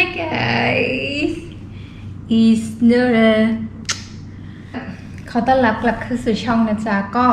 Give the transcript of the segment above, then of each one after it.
Hi guys is Nora ขอต้อนรับกลับเข้าสู่ช่องนะจ๊ะ ก็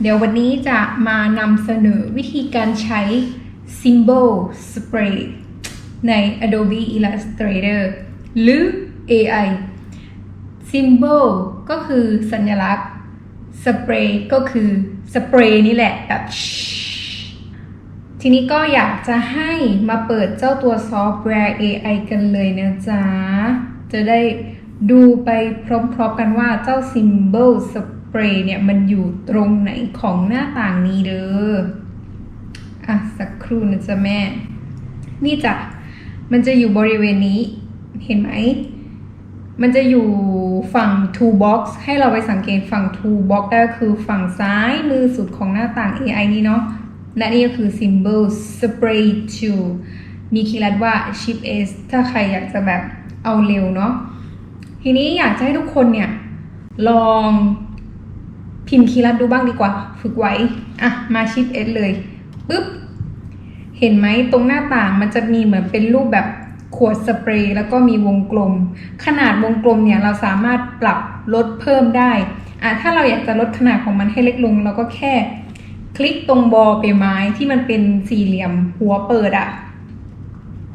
เดี๋ยววันนี้จะมานำเสนอวิธีการใช้ Symbol Spray ใน Adobe Illustrator หรือ AI Symbol ก็คือสัญลักษณ์ Spray ก็คือสเปรย์นี่แหละแบบ ทีนี้ก็อยากจะให้มาเปิดเจ้าตัวซอฟต์แวร์ AI กันเลยนะจ๊ะ จะได้ดูไปพร้อมๆกันว่าเจ้า Symbol Spray เนี่ย มันอยู่ตรงไหนของหน้าต่างนี้เด้อ อะ สักครู่นะจ๊ะแม่ นี่จ้ะ มันจะอยู่บริเวณนี้ เห็นไหม มันจะอยู่ฝั่ง toolbox ให้เราไปสังเกตฝั่ง toolbox ได้ก็คือฝั่งซ้ายมือสุดของหน้าต่าง AI นี้เนาะ และนี่ก็คือ symbol spray to มีคีย์ลัดว่า shift s ถ้าใครอยากจะแบบเอาเร็วเนาะทีนี้อยากจะให้ทุกคนเนี่ย ลองพิมพ์คีย์ลัดดูบ้างดีกว่า ฝึกไว้อะมา shift s เลยปึ๊บ เห็นไหมตรงหน้าต่างมันจะมีเหมือนเป็นรูปแบบขวดสเปรย์แล้วก็มีวงกลม ขนาดวงกลมเนี่ยเราสามารถปรับลดเพิ่มได้อะถ้าเราอยากจะลดขนาดของมันให้เล็กลง เราก็แค่ คลิกตรงบอใบไม้ที่มันเป็นสี่เหลี่ยมหัวเปิดอะ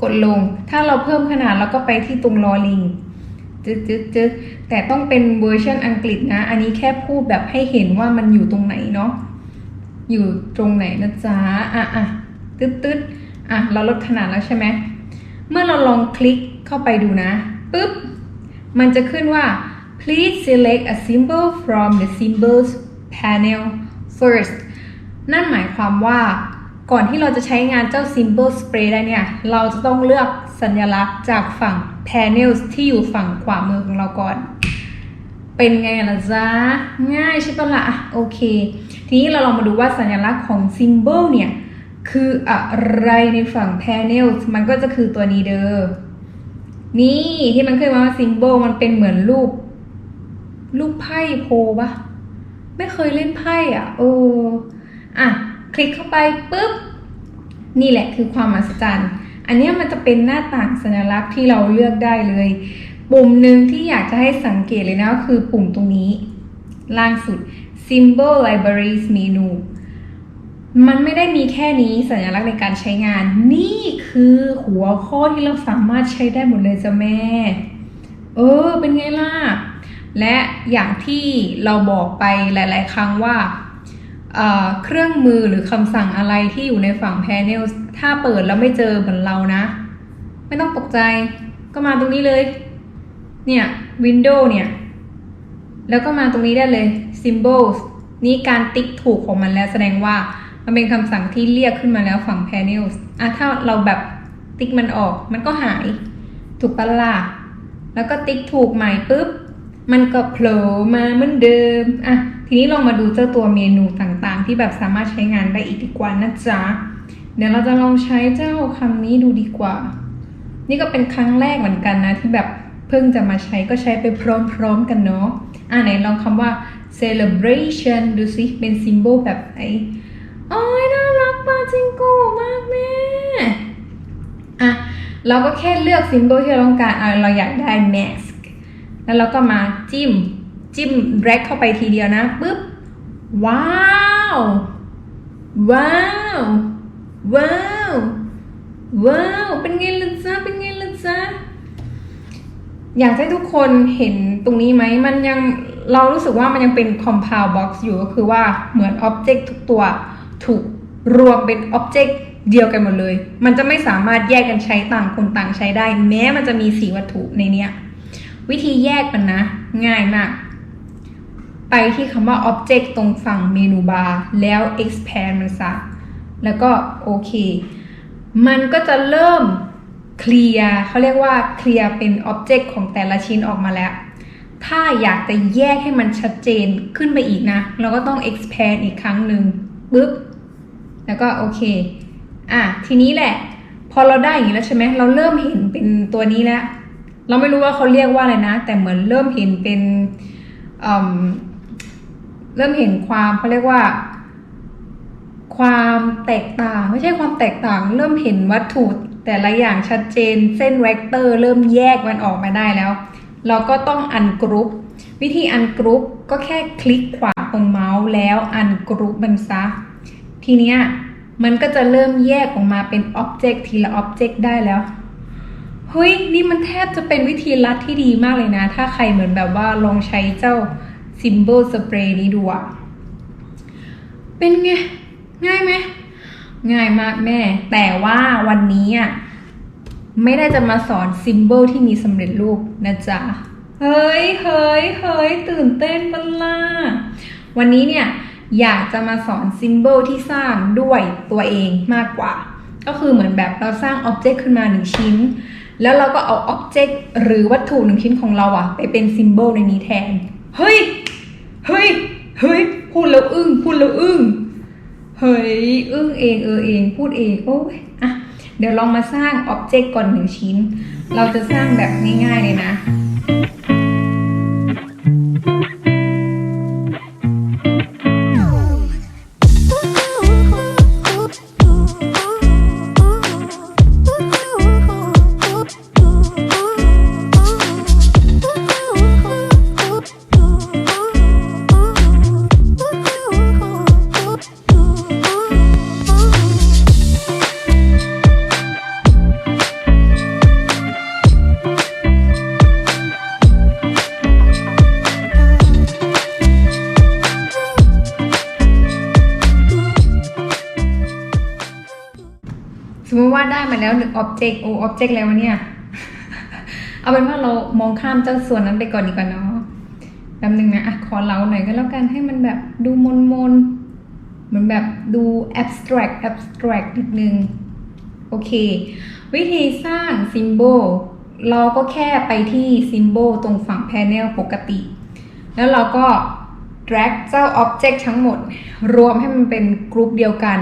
กดลง ถ้าเราเพิ่มขนาดเราก็ไปที่ตรงลอลิงจึ๊ดจึ๊ดจึ๊ดแต่ต้องเป็นเวอร์ชันอังกฤษนะ อันนี้แค่พูดแบบให้เห็นว่ามันอยู่ตรงไหนเนาะ อยู่ตรงไหนนะจ๊ะ อะอะตึ๊ดตึ๊ดอะ เราลดขนาดแล้วใช่ไหม เมื่อเราลองคลิกเข้าไปดูนะปุ๊บ มันจะขึ้นว่า please select a symbol from the symbols panel first นั่นหมายความว่าก่อนที่เราจะใช้งานเจ้า symbol spray ได้เนี่ย เราจะต้องเลือกสัญลักษณ์จากฝั่ง panels ที่อยู่ฝั่งขวามือของเราก่อน เป็นไงล่ะจ๊ะ ง่ายใช่ปะละ่ะโอเค ทีนี้เราลองมาดูว่าสัญลักษณ์ของ symbol เนี่ย คืออะไรในฝั่ง panels มันก็จะคือตัวนี้เด้อ นี่ที่มันขึ้นมาว่า symbol มันเป็นเหมือนรูป รูปไพ่โพปะไม่เคยเล่นไพ่อะ เออ อะคลิกเข้าไปปุ๊บนี่แหละคือความมหัศจรรย์ อันนี้มันจะเป็นหน้าต่างสัญลักษณ์ที่เราเลือกได้เลย ปุ่มหนึ่งที่อยากจะให้สังเกตเลยนะก็คือปุ่มตรงนี้ ล่างสุด symbol libraries menu มันไม่ได้มีแค่นี้สัญลักษณ์ในการใช้งาน นี่คือหัวข้อที่เราสามารถใช้ได้หมดเลยจ้ะแม่ เออ เป็นไงล่ะ และอย่างที่เราบอกไปหลาย ๆ ครั้งว่า เครื่องมือหรือคำสั่งอะไรที่อยู่ในฝั่ง panel ถ้าเปิดแล้วไม่เจอเหมือนเรานะ ไม่ต้องตกใจก็มาตรงนี้เลย เนี่ย window เนี่ย แล้วก็มาตรงนี้ได้เลย symbols นี่การติ๊กถูกของมันแล้วแสดงว่ามันเป็นคำสั่งที่เรียกขึ้นมาแล้วฝั่ง panels อะถ้าเราแบบติ๊กมันออก มันก็หาย ถูกปะล่ะแล้วก็ติ๊กถูกใหม่ปุ๊บ มันก็โผล่มาเหมือนเดิม อะ ทีนี้ลองมาดูเจ้าตัวเมนูต่างๆ ที่แบบสามารถใช้งานได้อีกดีกว่านะจ๊ะ เดี๋ยวเราจะลองใช้เจ้าคำนี้ดูดีกว่า นี่ก็เป็นครั้งแรกเหมือนกันนะ ที่แบบเพิ่งจะมาใช้ก็ใช้ไปพร้อมๆกันเนาะ อะไหนลองคำว่า celebration ดูสิ เป็นซิมโบลแบบไหนโอ้ยน่ารักปาจิงโกมากแม่อะเราก็แค่เลือกซิมโบลที่เราต้องการอะเราอยากได้ mask แล้วเราก็มาจิ้ม จิ้ม drag เข้าไปทีเดียวนะปุ๊บ ว้าว ว้าว ว้าว ว้าว เป็นไงล่ะจ๊ะเป็นไงล่ะจ๊ะอยากให้ทุกคนเห็นตรงนี้ไหม มันยังเรารู้สึกว่ามันยังเป็น compound box อยู่ก็คือว่าเหมือน object ทุกตัวถูกรวมเป็น object เดียวกันหมดเลย มันจะไม่สามารถแยกกันใช้ต่างคนต่างใช้ได้ แม้มันจะมีสีวัตถุในเนี้ย วิธีแยกมันนะ ง่ายมาก ไปที่คำว่า object ตรงฝั่งเมนูบาร์แล้ว expand มันซะ แล้วก็โอเค มันก็จะเริ่มเคลียร์เขาเรียกว่าเคลียร์เป็น object ของแต่ละชิ้นออกมาแล้ว ถ้าอยากจะแยกให้มันชัดเจนขึ้นไปอีกนะ เราก็ต้อง expand อีกครั้งหนึ่งปึ๊บ แล้วก็โอเค อะ ทีนี้แหละ พอเราได้อย่างนี้แล้วใช่ไหม เราเริ่มเห็นเป็นตัวนี้แล้ว เราไม่รู้ว่าเขาเรียกว่าอะไรนะ แต่เหมือนเริ่มเห็นเป็นอ เริ่มเห็นความเขาเรียกว่า ความแตกต่างไม่ใช่ความแตกต่าง เริ่มเห็นวัตถุแต่ละอย่างชัดเจน เส้นเวกเตอร์ เริ่มแยกมันออกมาได้แล้ว เราก็ต้องอันกรุ๊ปวิธีอันกรุ๊ปก็แค่คลิกขวาตรงเมาส์แล้วอันกรุ๊ปมันซะ ทีเนี้ยมันก็จะเริ่มแยกออกมาเป็นอ็อบเจกต์ทีละอ็อบเจกต์ได้แล้วเฮ้ยนี่มันแทบจะเป็นวิธีลัดที่ดีมากเลยนะ ถ้าใครเหมือนแบบว่าลองใช้เจ้า Symbol Spray นี้ดูอะเป็นไง ง่ายไหม ง่ายมากแม่ แต่ว่าวันนี้อะไม่ได้จะมาสอน Symbol ที่มีสำเร็จรูปนะจ๊ะ เฮ้ยเฮ้ยเฮ้ยตื่นเต้นบันล่ะวันนี้เนี่ยอยากจะมาสอน Symbol ที่สร้างด้วยตัวเองมากกว่า ก็คือเหมือนแบบเราสร้างอ็อบเจกต์ขึ้นมาหนึ่งชิ้น แล้วเราก็เอาอ็อบเจกต์หรือวัตถุหนึ่งชิ้นของเราอะไปเป็นซิมโบลในนี้แทน เฮ้ย เฮ้ย เฮ้ย พูดแล้วอึ้ง พูดแล้วอึ้ง เฮ้ย อึ้งเอง เออเอง พูดเอง โอ้ยอะ เดี๋ยวลองมาสร้างอ็อบเจกต์ก่อนหนึ่งชิ้น เราจะสร้างแบบง่ายๆเลยนะ ว่าได้มาแล้วหนึ่งอ็อบเจกต์โอ้อ็อบเจกต์แล้วเนี่ย เอาเป็นว่าเรามองข้ามเจ้าส่วนนั้นไปก่อนดีกว่าเนาะแป๊บนึงนะอะขอเล้าหน่อยก็แล้วกันให้มันแบบดูมนมนเหมือนแบบดู abstract abstract นิดนึง โอเค วิธีสร้าง symbol เราก็แค่ไปที่ symbol ตรงฝั่ง panel ปกติ แล้วเราก็ drag เจ้า object ทั้งหมด รวมให้มันเป็นกรุ๊ปเดียวกัน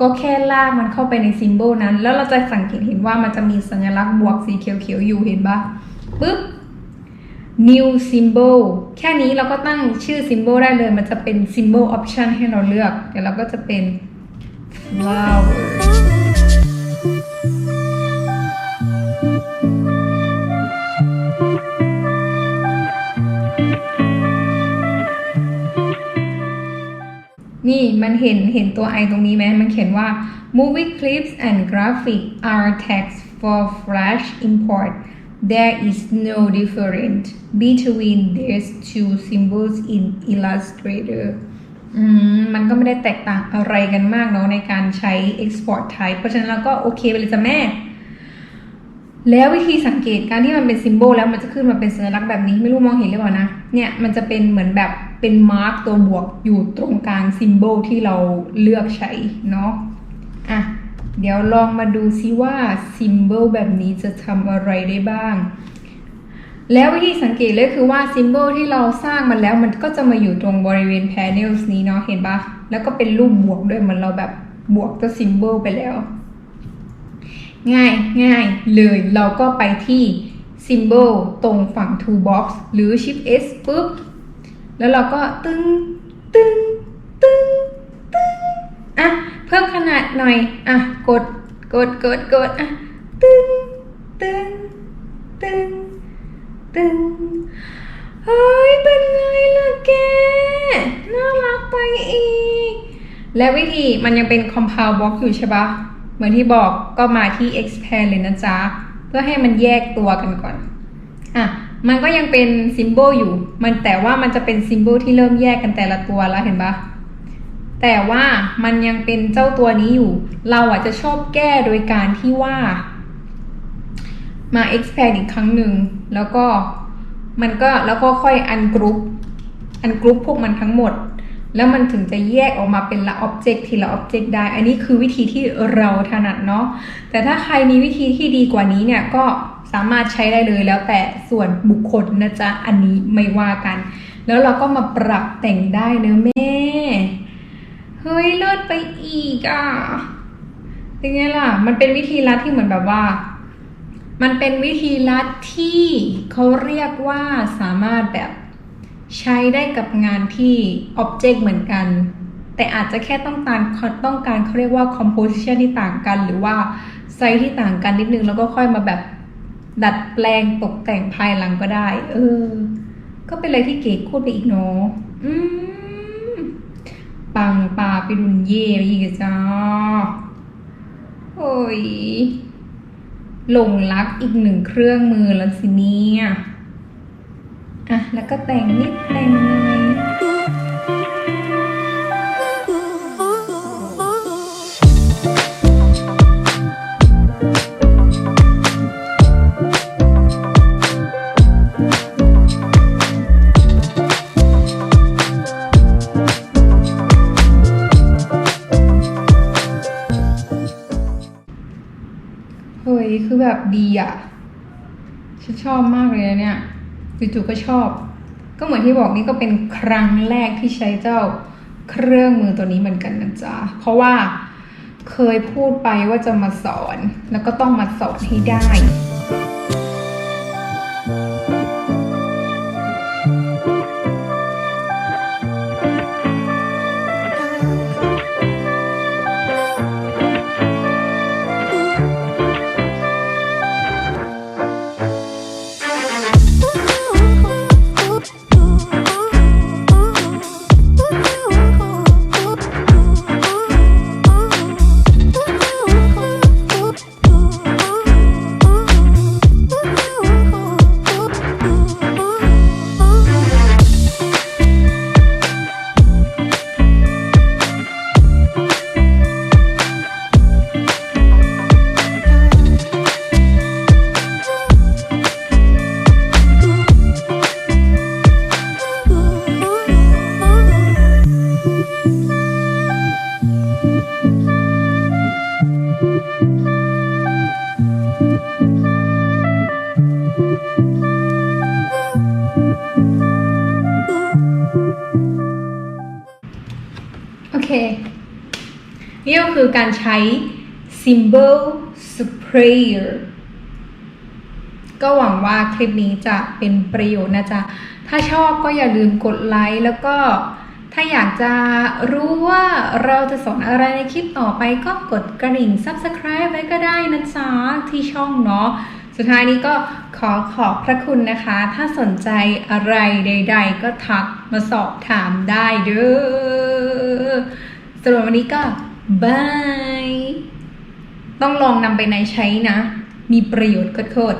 ก็แค่ลากมันเข้าไปในซิมโบลนั้น แล้วเราจะสังเกตเห็นว่ามันจะมีสัญลักษณ์บวกสีเขียวๆอยู่เห็นปะปึ๊บ new symbol แค่นี้เราก็ตั้งชื่อ symbol ได้เลย มันจะเป็น symbol option ให้เราเลือก เดี๋ยวเราก็จะเป็น flower นี่มันเห็นเห็นตัว i ตรงนี้ไหมมันเขียนว่า movie clips and graphic are text for flash import there is no difference between these two symbols in Illustrator มมันก็ไม่ได้แตกต่างอะไรกันมากเนาะในการใช้ export type เพราะฉะนั้นเราก็โอเคไปเลยจ้ะแม่ แล้ววิธีสังเกตการที่มันเป็นซิมโบลแล้วมันจะขึ้นมาเป็นสัญลักษณ์แบบนี้ไม่รู้มองเห็นหรือเปล่านะ เนี่ยมันจะเป็นเหมือนแบบ เป็นมาร์กตัวบวกอยู่ตรงกลางซิมโบลที่เราเลือกใช้เนาะอะเดี๋ยวลองมาดูซิว่าซิมโบลแบบนี้จะทำอะไรได้บ้าง แล้ววิธีสังเกตเลยคือว่าซิมโบลที่เราสร้างมันแล้วมันก็จะมาอยู่ตรงบริเวณ panels นี้เนาะเห็นปะแล้วก็เป็นรูปบวกด้วยเหมือนเราแบบบวกตัวซิมโบลไปแล้ว ง่ายง่ายเลยเราก็ไปที่ Symbol ตรงฝั่ง Toolbox หรือ Shift S ปุ๊บ แล้วเราก็ตึงตึงตึงตึงอะเพิ่มขนาดหน่อยอะกดกดกดกดอะตึงตึงตึงตึงเฮ้ยเป็นไงล่ะแกน่ารักไปอีก และวิธีมันยังเป็น compound box อยู่ใช่ปะเหมือนที่บอกก็มาที่ expand เลยนะจ๊ะ เพื่อให้มันแยกตัวกันก่อน อะ มันก็ยังเป็นซิมโบลอยู่ มันแต่ว่ามันจะเป็นซิมโบลที่เริ่มแยกกันแต่ละตัวแล้วเห็นปะแต่ว่ามันยังเป็นเจ้าตัวนี้อยู่ เราอะจะชอบแก้โดยการที่ว่ามา expand อีกครั้งหนึ่ง แล้วก็มันก็แล้วก็ค่อย ungroup ungroup พวกมันทั้งหมด แล้วมันถึงจะแยกออกมาเป็นละ object ทีละ object ได้ อันนี้คือวิธีที่เราถนัดเนาะ แต่ถ้าใครมีวิธีที่ดีกว่านี้เนี่ยก็ สามารถใช้ได้เลยแล้วแต่ส่วนบุคคลนะจ๊ะ อันนี้ไม่ว่ากัน แล้วเราก็มาปรับแต่งได้เนอะแม่ เฮ้ยเลิศไปอีกอะเป็นไงล่ะ มันเป็นวิธีลัดที่เหมือนแบบว่า มันเป็นวิธีลัดที่เขาเรียกว่าสามารถแบบใช้ได้กับงานที่ Object เหมือนกัน แต่อาจจะแค่ต้องการต้องการเขาเรียกว่า composition ที่ต่างกัน หรือว่าไซส์ที่ต่างกันนิดนึงแล้วก็ค่อยมาแบบ ดัดแปลงตกแต่งภายหลังก็ได้ เออ ก็เป็นอะไรที่เก๋โคตรไปอีกเนาะอืมปังปาไปดุนเย่ไปอีกจ้าโอ้ยหลงรักอีกหนึ่งเครื่องมือแล้วสิเนี่ยอะ แล้วก็แต่งนิดแต่งหน่อย้คือแบบดีอะฉันชอบมากเลยนะเนี่ยจู่ๆก็ชอบ ก็เหมือนที่บอกนี่ก็เป็นครั้งแรกที่ใช้เจ้าเครื่องมือตัวนี้เหมือนกันนะจ๊ะ เพราะว่าเคยพูดไปว่าจะมาสอน แล้วก็ต้องมาสอนให้ได้ คือการใช้ symbol sprayer ก็หวังว่าคลิปนี้จะเป็นประโยชน์นะจ๊ะ ถ้าชอบก็อย่าลืมกดไลค์แล้วก็ถ้าอยากจะรู้ว่าเราจะสอนอะไรในคลิปต่อไปก็กดกระดิ่ง subscribe ไว้ก็ได้นะจ๊ะ ที่ช่องเนาะ สุดท้ายนี้ก็ขอขอบพระคุณนะคะ ถ้าสนใจอะไรใด ๆ ก็ทักมาสอบถามได้เด้อสำหรับวันนี้ก็ บาย ต้องลองนำไปในใช้นะ มีประโยชน์โคตร